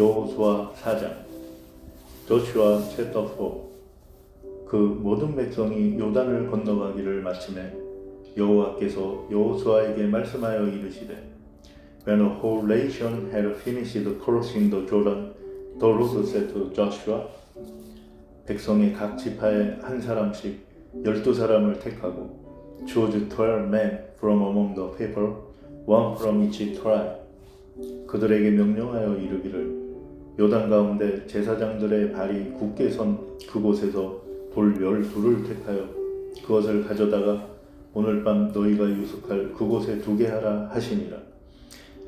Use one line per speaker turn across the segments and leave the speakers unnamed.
여호수아 4장 조슈아 챕터 4그 모든 백성이 요단을 건너가기를 마침에 여호와께서 여호수아에게 말씀하여 이르시되 When the whole nation had finished crossing the Jordan, the Lord said to Joshua 백성의 각 지파에 한 사람씩 열두 사람을 택하고 choose twelve men from among the people, one from each tribe. 그들에게 명령하여 이르기를 요단 가운데 제사장들의 발이 굳게 선 그곳에서 돌 열둘을 택하여 그것을 가져다가 오늘 밤 너희가 유숙할 그곳에 두게 하라 하시니라.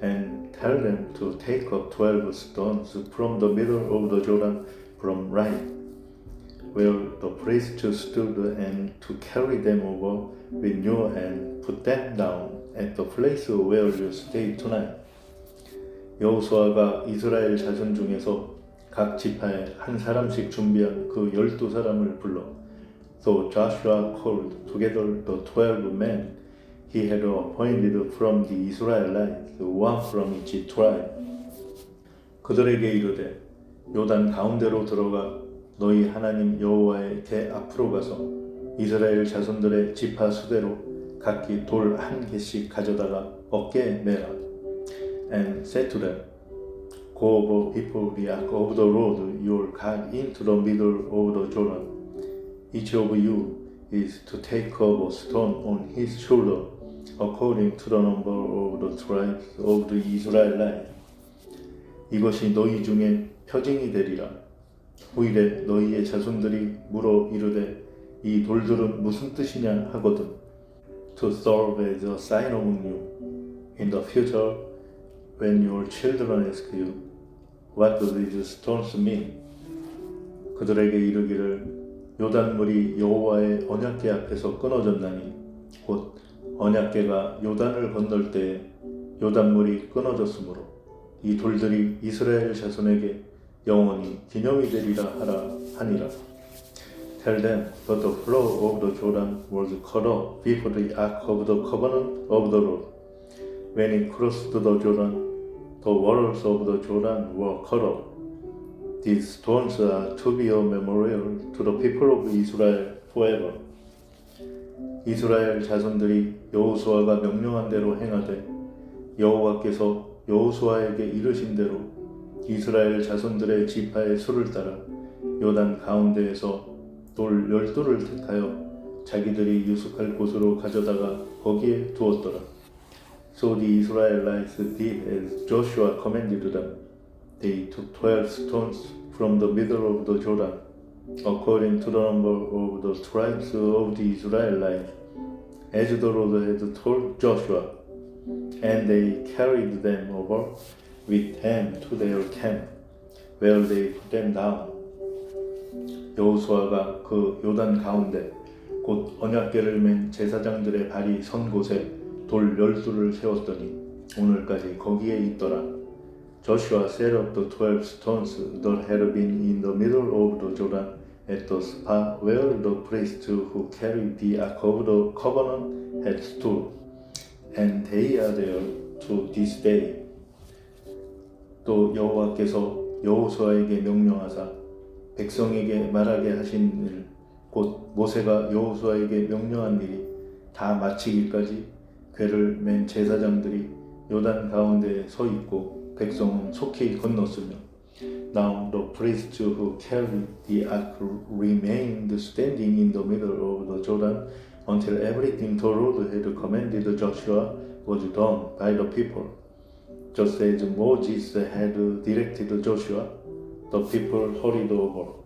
And tell them to take up twelve stones from the middle of the Jordan from right, where the priest stood, and to carry them over with you and put them down at the place where you stay tonight. 여호수아가 이스라엘 자손 중에서 각 지파에 한 사람씩 준비한 그 열두 사람을 불러 So Joshua called together the twelve men he had appointed from the Israelites, one from each tribe. 그들에게 이르되 요단 가운데로 들어가 너희 하나님 여호와의 대 앞으로 가서 이스라엘 자손들의 지파 수대로 각기 돌 한 개씩 가져다가 어깨에 매라. And said to them, Go over the ark of the Lord your God into the middle of the Jordan. Each of you is to take up a stone on his shoulder according to the number of the tribes of the Israelites. 이것이 너희 중에 표징이 되리라. 후일에 너희의 자손들이 물어 이르되 이 돌들은 무슨 뜻이냐 하거든. To serve as a sign among you in the future when your children ask you, What do these stones mean? 그들에게 이르기를 요단물이 여호와의 언약궤 앞에서 끊어졌나니 곧 언약궤가 요단을 건널 때에 요단물이 끊어졌으므로 이 돌들이 이스라엘 자손에게 영원히 기념이 되리라 하라 하니라. Tell them that the flow of the Jordan was cut off before the ark of the covenant of the Lord. When it crossed the Jordan, the waters of the Jordan were cut off. These stones are to be a memorial to the people of Israel forever. 이스라엘 자손들이 여호수아가 명령한 대로 행하되 여호와께서 여호수아에게 이르신 대로 이스라엘 자손들의 지파의 수를 따라 요단 가운데에서 돌 열두를 택하여 자기들이 유숙할 곳으로 가져다가 거기에 두었더라. So the Israelites did as Joshua commanded them. They took twelve stones from the middle of the Jordan, according to the number of the tribes of the Israelites, as the Lord had told Joshua, and they carried them over with them to their camp, where they put them down. 여호수아가 그 요단 가운데 곧 언약궤를 맨 제사장들의 발이 선 곳에 돌 열두를 세웠더니 오늘까지 거기에 있더라. Joshua set up the twelve stones that had been in the middle of the Jordan at the spot where the priest who carried the ark of the covenant had stood, and they are there to this day. 또 여호와께서 여호수아에게 명령하사 백성에게 말하게 하신 일, 곧 모세가 여호수아에게 명령한 일이 다 마치기까지 괴를 맨 제사장들이 요단 가운데에 서 있고 백성은 속히 건넜으며 Now the priest who carried the ark remained standing in the middle of the Jordan until everything the Lord had commanded Joshua was done by the people. Just as Moses had directed Joshua, the people hurried over.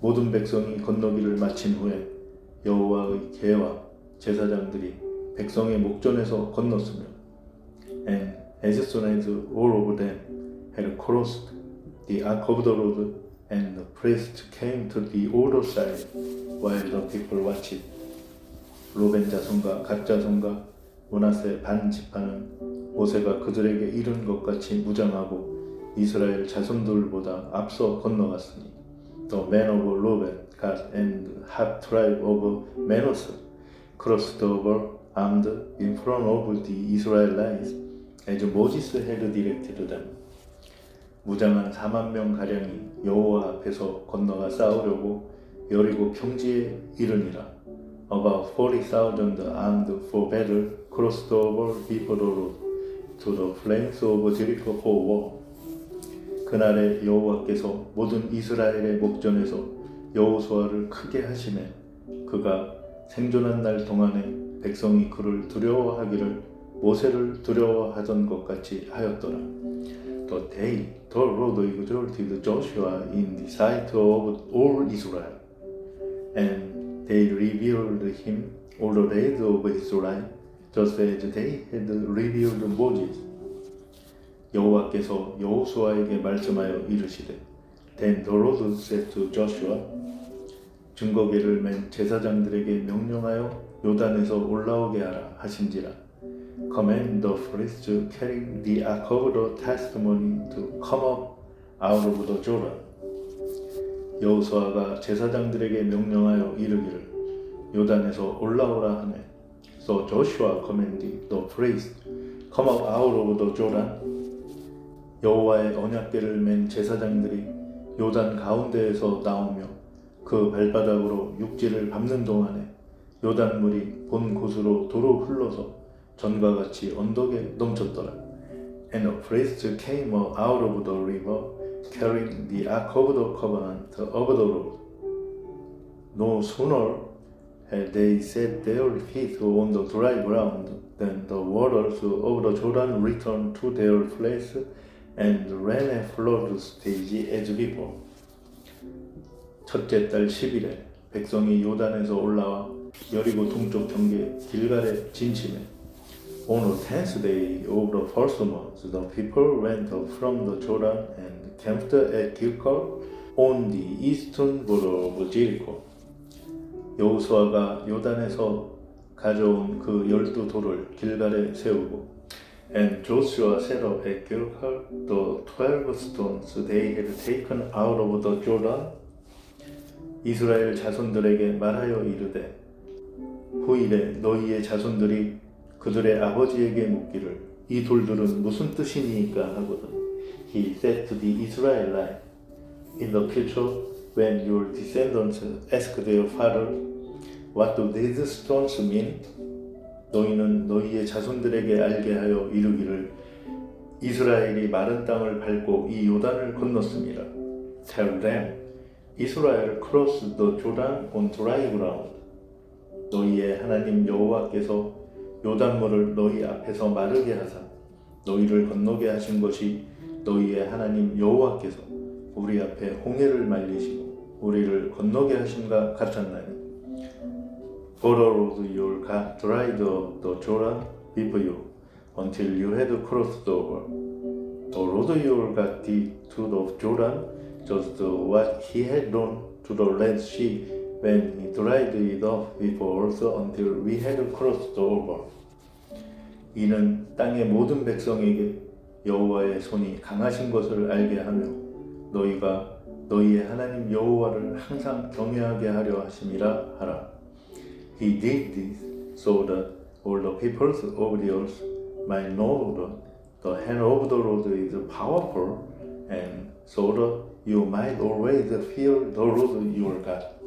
모든 백성이 건너기를 마친 후에 여호와의 계와 제사장들이 백성의 목전에서 건넜으며 and as soon as all of them had crossed the ark of the Lord and the priest came to the other side while the people watched 로벤 자손과 갓 자손과 문하세 반 지파는 모세가 그들에게 이른 것 같이 무장하고 이스라엘 자손들보다 앞서 건너갔으니 The men of Reuben, Gad, and half tribe of Manasseh crossed over armed in front of the Israelites as Moses had directed them. 무장한 4만 명 가량이 여호와 앞에서 건너가 싸우려고 여리고 평지에 이르니라. About 40,000 armed for battle crossed over road to the flanks of Jericho for war. 그날에 여호와께서 모든 이스라엘의 목전에서 여호수아를 크게 하심에 그가 생존한 날 동안에 백성이 그를 두려워하기를 모세를 두려워하던 것 같이 하였더라. The day the Lord exalted Joshua in the sight of all Israel, and they revealed him all the days of Israel, just as they had revealed Moses. 여호와께서 여호수아에게 말씀하여 이르시되 Then the Lord said to Joshua 증거계를 맨 제사장들에게 명령하여 요단에서 올라오게 하라 하신지라 Command the priests to carry the ark of the testimony to come up out of the Jordan 여호수아가 제사장들에게 명령하여 이르기를 요단에서 올라오라 하네 So Joshua commanded the priests come up out of the Jordan 여호와의 언약궤를 맨 제사장들이 요단 가운데에서 나오며 그 발바닥으로 육지를 밟는 동안에 요단물이 본 곳으로 도로 흘러서 전과 같이 언덕에 넘쳤더라. And the priests came out of the river carrying the ark of the covenant of the Lord. No sooner had they set their feet on the dry ground than the waters of the Jordan returned to their place and ran a flood stage as before. 첫째 달 10일에 백성이 요단에서 올라와 여리고 동쪽 경계 길갈에 진침해 On the tenth day of the first month, the people went from the Jordan and camped at Gilgal on the eastern border of Jericho. 여호수아가 요단에서 가져온 그 열두 돌을 길갈에 세우고 And Joshua set up at Gilgal the twelve stones they had taken out of the Jordan. 이스라엘 자손들에게 말하여 이르되 후일에 너희의 자손들이 그들의 아버지에게 묻기를 이 돌들은 무슨 뜻이니까 하거든. He said to the Israelites, In the future, when your descendants ask their father, What do these stones mean? 너희는 너희의 자손들에게 알게 하여 이르기를 이스라엘이 마른 땅을 밟고 이 요단을 건넜습니다. Tell them, Israel crossed the Jordan on dry ground. 너희의 하나님 여호와께서 요단물을 너희 앞에서 마르게 하사 너희를 건너게 하신 것이 너희의 하나님 여호와께서 우리 앞에 홍해를 말리시고 우리를 건너게 하심과 같았나니 Jordan before you until you had crossed over. The Lord your God did to the Jordan just what he had done to the Red Sea when he dried it up before us until we had crossed over. 이는 땅의 모든 백성에게 여호와의 손이 강하신 것을 알게 하며 너희가 너희의 하나님 여호와를 항상 경외하게 하려 하심이라 하라. He did this so that all the peoples of the earth might know that the hand of the Lord is powerful, and so that you might always fear the Lord your God.